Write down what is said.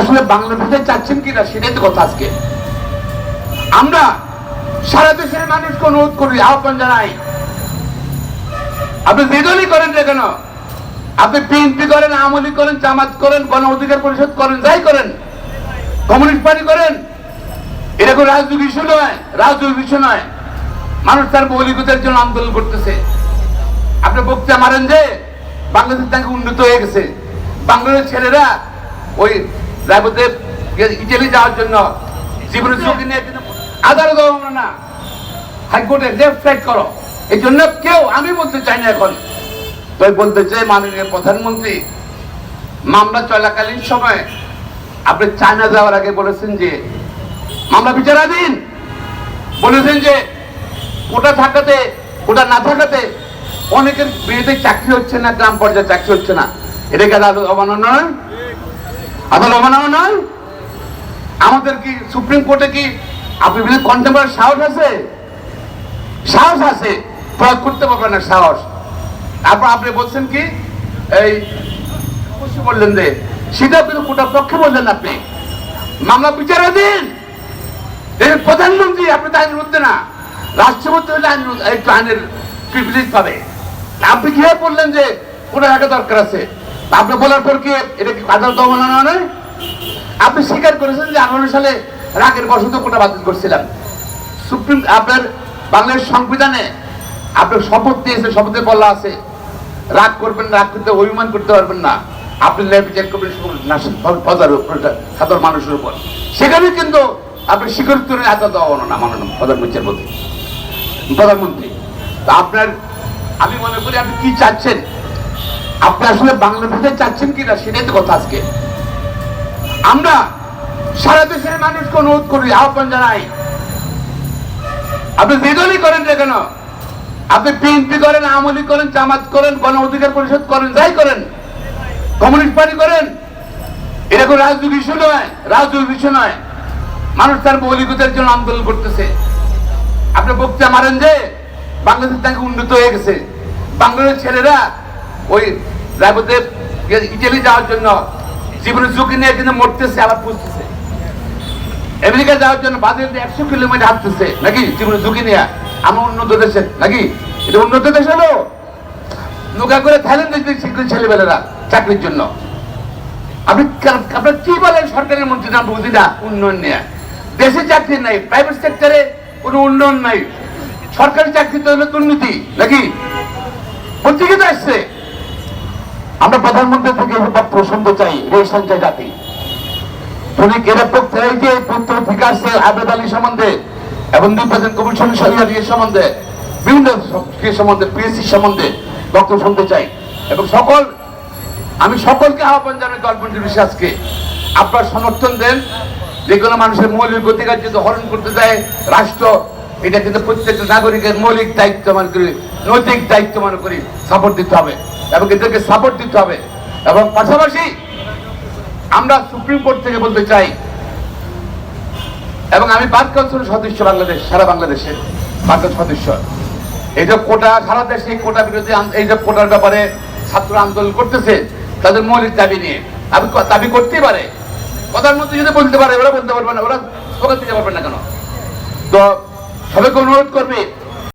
আসলে বাংলাদেশে চাচ্ছেন কিনা সেটাই তো কথা আজকে। আমরা সারা দেশের মানুষকে অনুরোধ করি, আহ্বান জানাই। আপনি যে করেন না কেন, আপনি বিএনপি করেন আমলি করেন, জামাত করেন, গণ অধিকার পরিষদ করেন, যাই করেন, কমিউনিস্ট পার্টি করেন, এটা কোনো রাজনৈতিক ইস্যু নয়, রাজনৈতিক ইস্যু নয়। মানুষ তার মৌলিকতার জন্য আন্দোলন করতেছে। আপনি বক্তৃতা মারেন যে, বাংলাদেশ তাকে উন্নত হয়ে গেছে। বাংলাদেশের ছেলেরা ওই ইটালি যাওয়ার জন্য জীবনের ঝুঁকি নিয়ে আদালত না। হাইকোর্টে লেফট রাইট করো। এই জন্য কেউ আমি বলতে চাই না এখন। তাই বলতে চাই মাননীয় প্রধানমন্ত্রী মামলা চলাকালীন সময় আপনি চায়না যাওয়ার আগে বলেছেন যে মামলা বিচারাধীন। বলেছেন যে ওটা থাকাতে ওটা না থাকাতে অনেকের বিয়েতে চাকরি হচ্ছে না গ্রাম পর্যায়ে চাকরি হচ্ছে না। এটা কি আদালত নয়? আদালত অমান্য নয় আমাদের কি সুপ্রিম কোর্টে কি আপনি কন্টেম্পার সাহস আছে? সাহস আছে। প্রয়োগ করতে পারবেন না সাহস। তারপর আপনি বলছেন কি, এই অবশ্য বললেন যে, সেটা কিন্তু কোটা পক্ষে বললেন আপনি। মামলা বিচারাধীন। প্রধানমন্ত্রী, আপনি তো আইনের মধ্যে না। রাষ্ট্রপতি হলে আইন একটু আইনের প্রিভিলেজ পাবে। আপনি কীভাবে বললেন যে কোটা রাখা দরকার আছে? আপনি বলার পর কি এটা কি আদালত অবমাননা নয় আপনি স্বীকার করেছেন যে আঠারো সালে রাগের বসত কোটা বাতিল করছিলাম। সুপ্রিম আপনার বাংলাদেশ সংবিধানে আপনার শপথ দিয়েছে, শপথে বলা আছে, রাগ করবেন রাগ করতে অভিমান করতে পারবেন না। আপনি ন্যায় বিচার করবেন সাধারণ মানুষের উপর। সেখানে কিন্তু আপনি স্বীকৃত আদালত দেওয়া না, মাননীয় প্রধানমন্ত্রীর মধ্যে প্রধানমন্ত্রী আপনার আমি মনে করি আপনি কি চাচ্ছেন? আপনি আসলে বাংলা বাংলাদেশে চাচ্ছেন কিনা সেটাই তো কথা আজকে। আমরা সারা দেশের মানুষকে অনুরোধ করি, আহ্বান জানাই। আপনি যে করেন না কেন? আপনি বিএনপি করেন আমলি করেন, জামাত করেন, গণ অধিকার পরিষদ করেন, যাই করেন। কমিউনিস্ট পার্টি করেন। এটা কোনো রাজনৈতিক ইস্যু নয়, রাজনৈতিক ইস্যু নয়। মানুষ তার মৌলিকতার জন্য আন্দোলন করতেছে। আপনি বক্তৃতা মারেন যে, বাংলাদেশ তাকে উন্নত হয়ে গেছে। বাংলাদেশের ছেলেরা ওই রায়বদেব ইটালি যাওয়ার জন্য, জীবনের ঝুঁকি নিয়ে কিন্তু মরতেছে, আবার পুষতেছে। আমেরিকা যাওয়ার জন্য বাদের একশো কিলোমিটার হাঁটতেছে, নাকি? জীবনের ঝুঁকি নিয়ে। আমরা উন্নত দেশে নাকি? এটা উন্নত দেশ হলো। নৌকা করে থাইল্যান্ড শিখলেন ছেলেবেলেরা চাকরির জন্য। আপনি আপনার কি বলেন সরকারের মন্ত্রী না, বুঝি না? উন্নয়ন নিয়ে। দেশে চাকরি নাই প্রাইভেট সেক্টরে কোনো উন্নয়ন নাই। সরকারি চাকরিতে হলো দুর্নীতি, নাকি? পত্রিকা তো আসছে। থেকে চাই, এই সঞ্চয় জাতি। উনি থেকে আসছে আবেদ আলী সম্বন্ধে এবং নির্বাচন কমিশন সরিয়ে সম্বন্ধে, বিভিন্ন সম্বন্ধে, পিএসসি সম্বন্ধে বক্তব্য শুনতে চাই। এবং সকল, আমি সকলকে আহ্বান জানাই বিশ্বাসকে, আপনার সমর্থন দেন, যে কোনো মানুষের মৌলিক অধিকার যদি হরণ করতে দেয় রাষ্ট্র, এটা কিন্তু প্রত্যেকটা নাগরিকের মৌলিক দায়িত্ব মনে করি, নৈতিক দায়িত্ব মনে করি সাপোর্ট দিতে হবে। এবং এদেরকে সাপোর্ট দিতে হবে। এবং পাশাপাশি আমরা সুপ্রিম কোর্ট থেকে বলতে চাই, এবং আমি বার কাউন্সিলের সদস্য বাংলাদেশ, সারা বাংলাদেশে বার কাউন্সিল সদস্য। এই যে কোটা, সারা দেশে কোটা বিরোধী এই যে কোটার ব্যাপারে ছাত্র আন্দোলন করতেছে, তাদের মৌলিক দাবি নিয়ে। আমি দাবি করতেই পারে। প্রধানমন্ত্রী যদি বলতে পারে, ওরা বলতে পারবে না, ওরা স্লোগান দিতে পারবে না কেন? তো সবাইকে অনুরোধ করবে